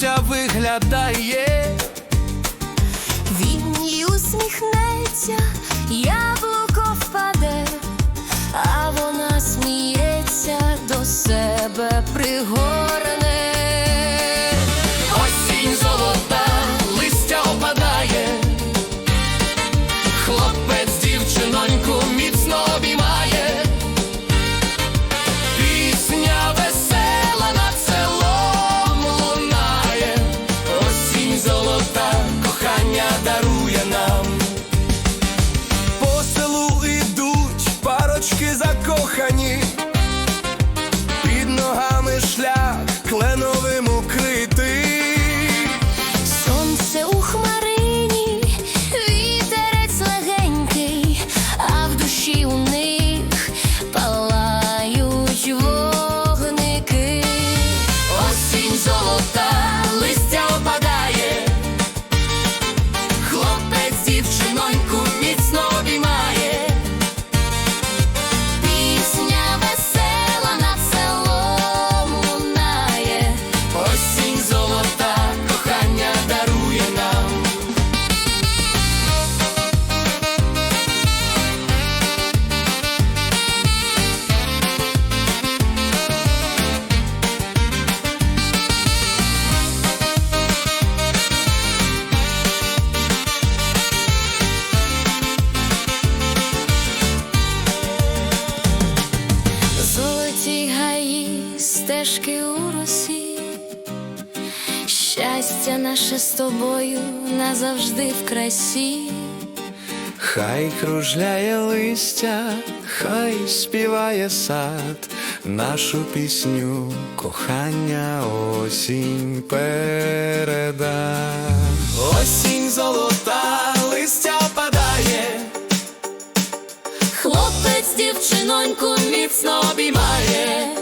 сонця виглядає, він їй усміхнеться, яблуко впаде, а вона сміється до себе пригод. завжди в красі, хай кружляє листя, хай співає сад, нашу пісню, кохання, осінь переда, осінь золота листя падає, хлопець дівчиноньку міцно обіймає.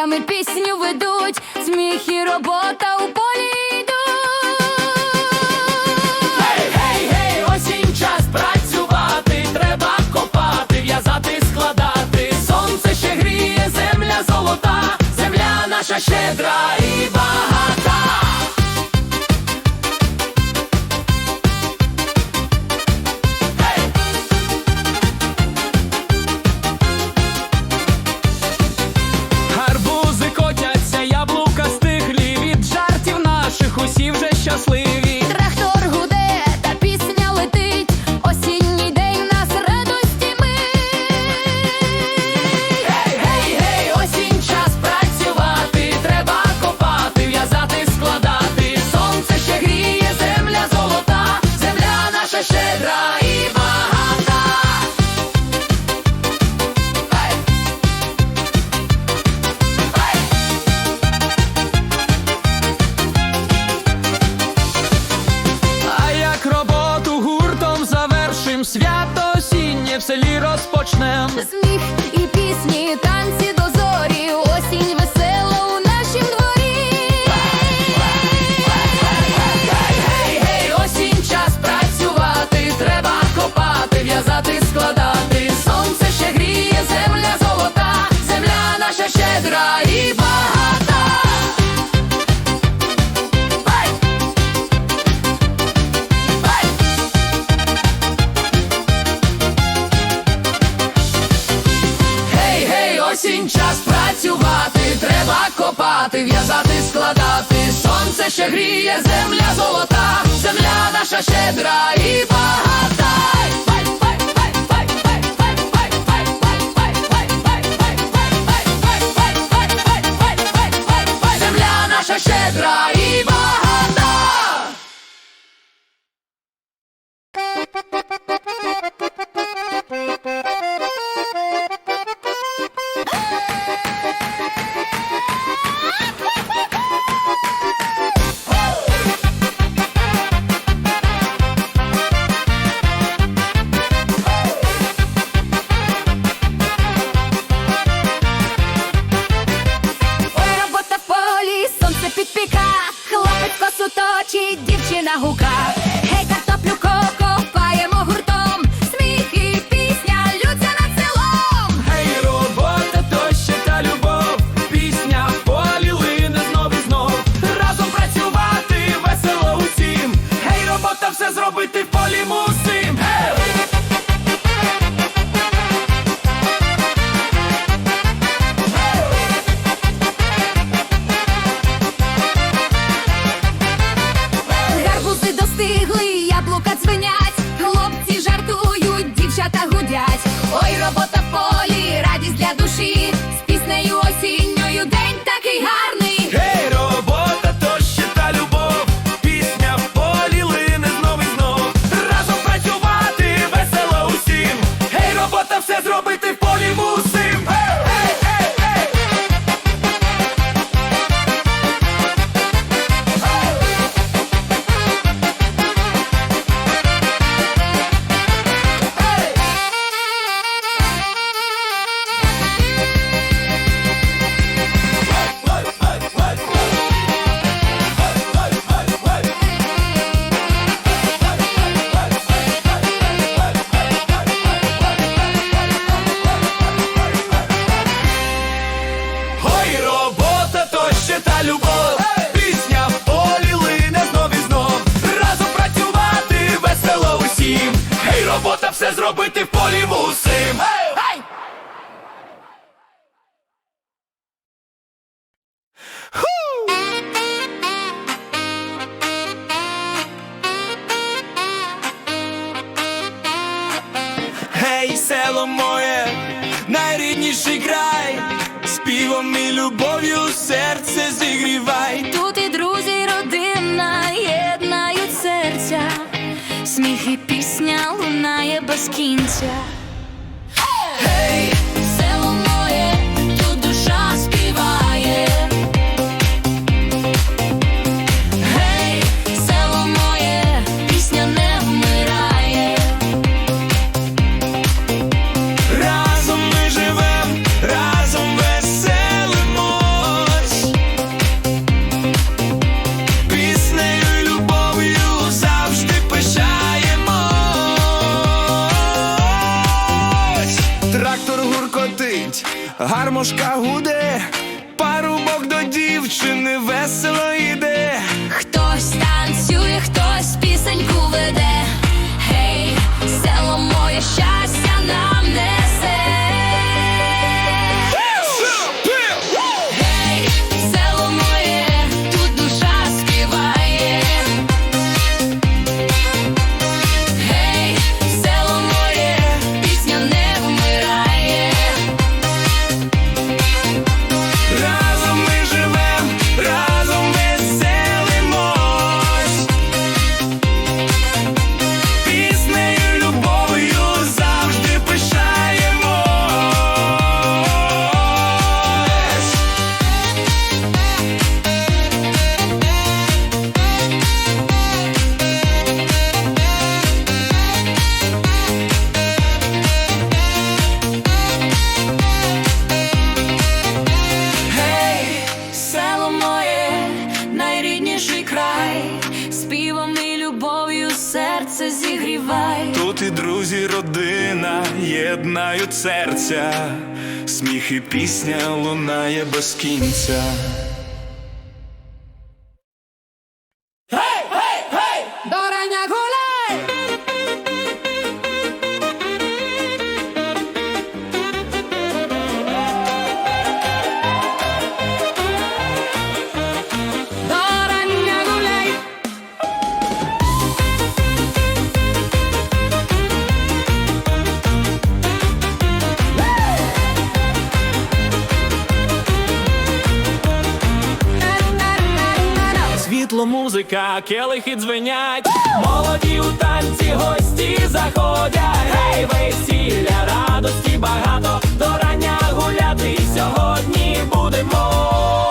Квітами пісню ведуть, сміх і робота у полі. щедра і багата. Бай! Бай! Гей, гей, осінь час працювати, треба копати, в'язати, складати. Сонце ще гріє, земля золота, земля наша щедра і багата. щедра. шпинять, хлопці жартують, дівчата гудять. Ой, робота в полі, радість для душі, з піснею осінньою день такий гарний. esquincia. серця, сміх і пісня лунає без кінця. гримнула музика, келихи дзвенять, молоді у танці, гості заходять, гей, весілля, радості багато, до рання гуляти сьогодні будемо.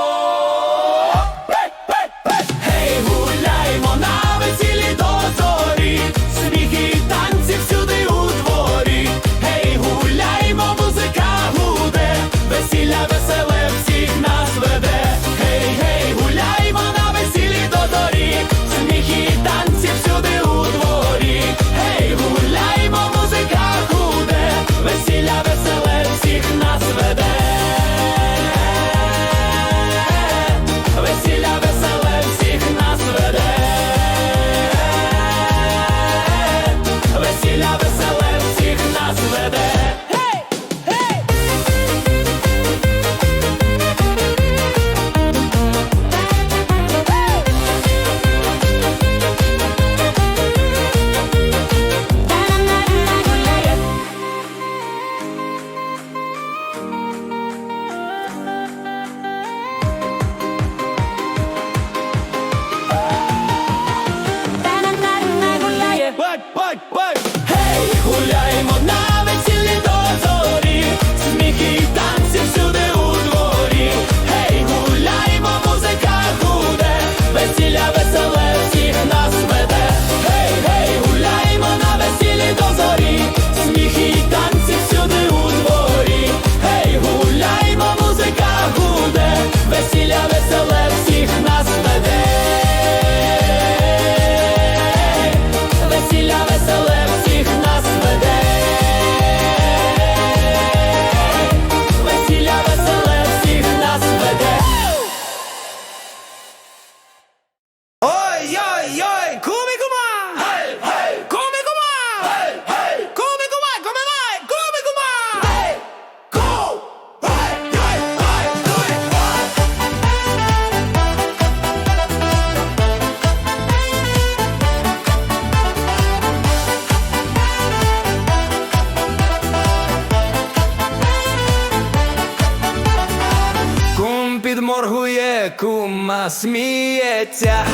сміється,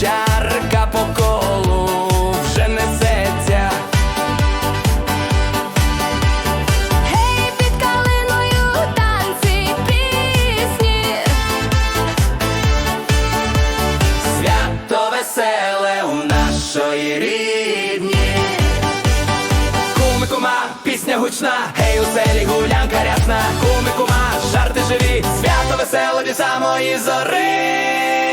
чарка по колу вже несеться. Гей, під калиною танці пісні. Свято веселе у нашої рідні. Куми пісня гучна, гей, у селі гулянка рясна весело від самої зори.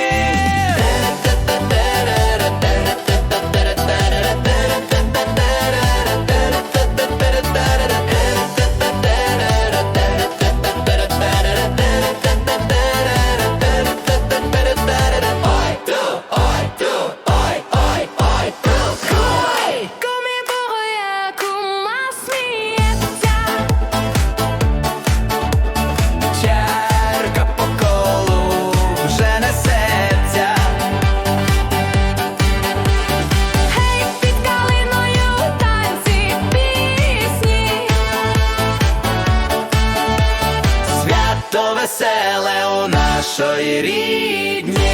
веселе у нашої рідні.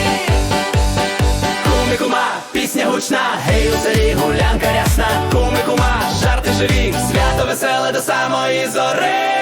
Куми кума, пісня гучна, гей у селі гулянка рясна. Куми кума, жарти живі, свято веселе до самої зори.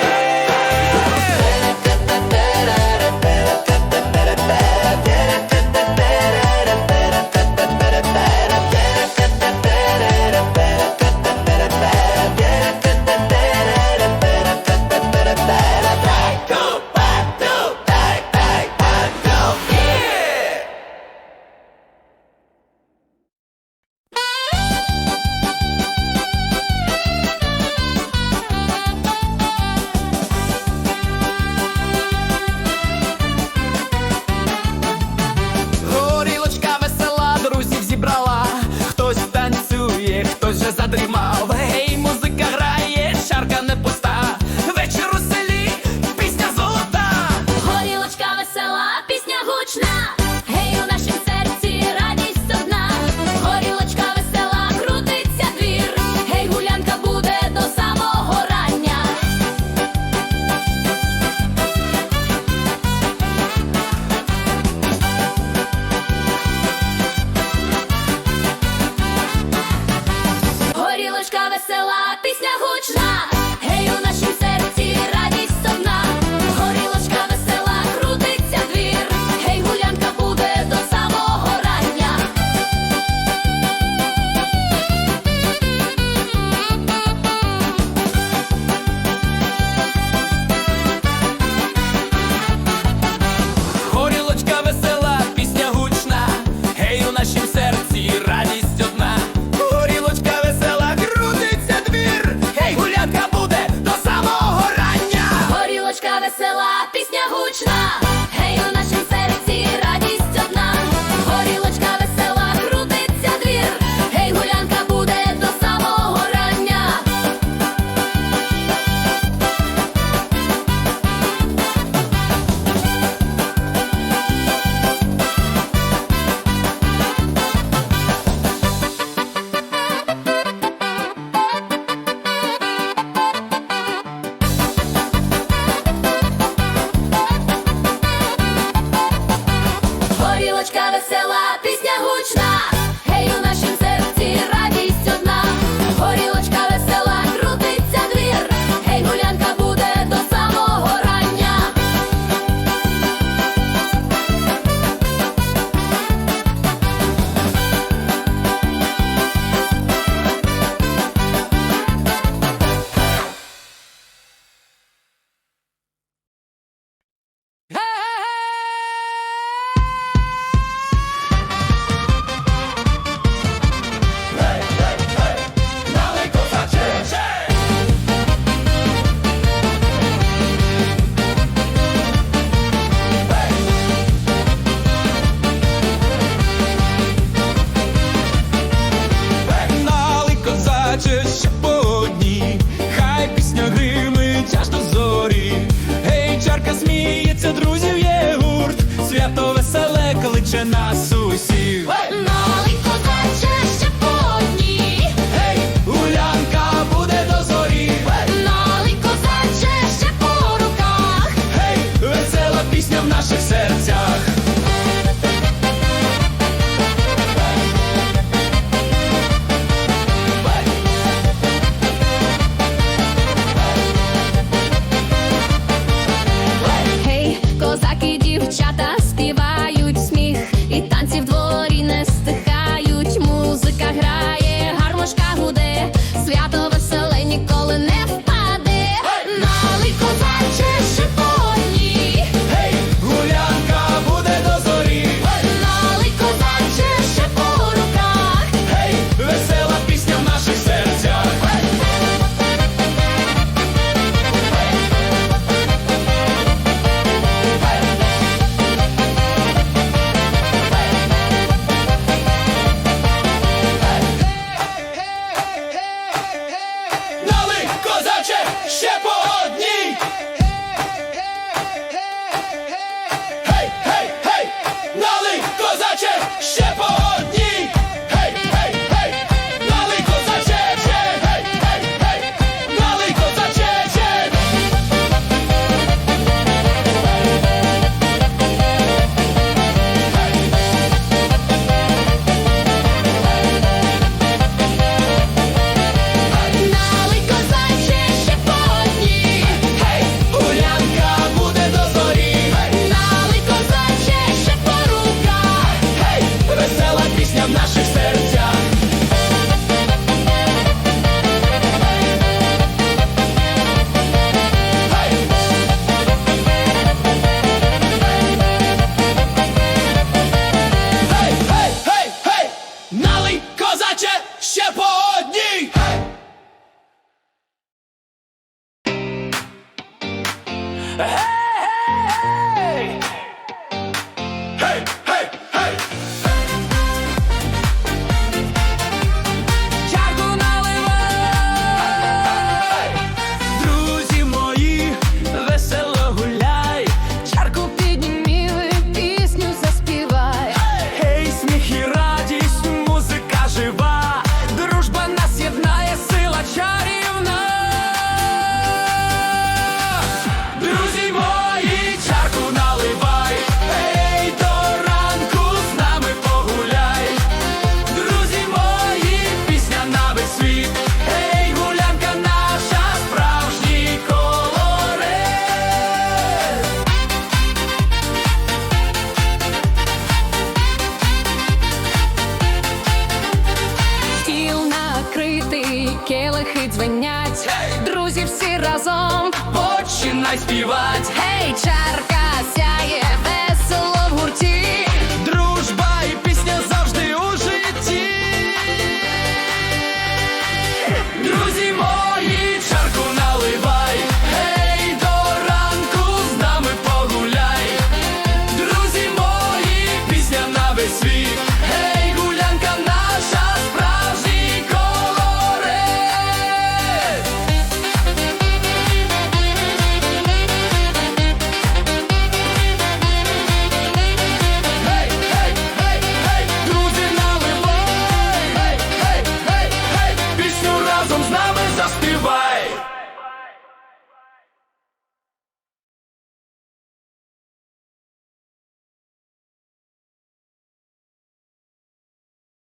в наших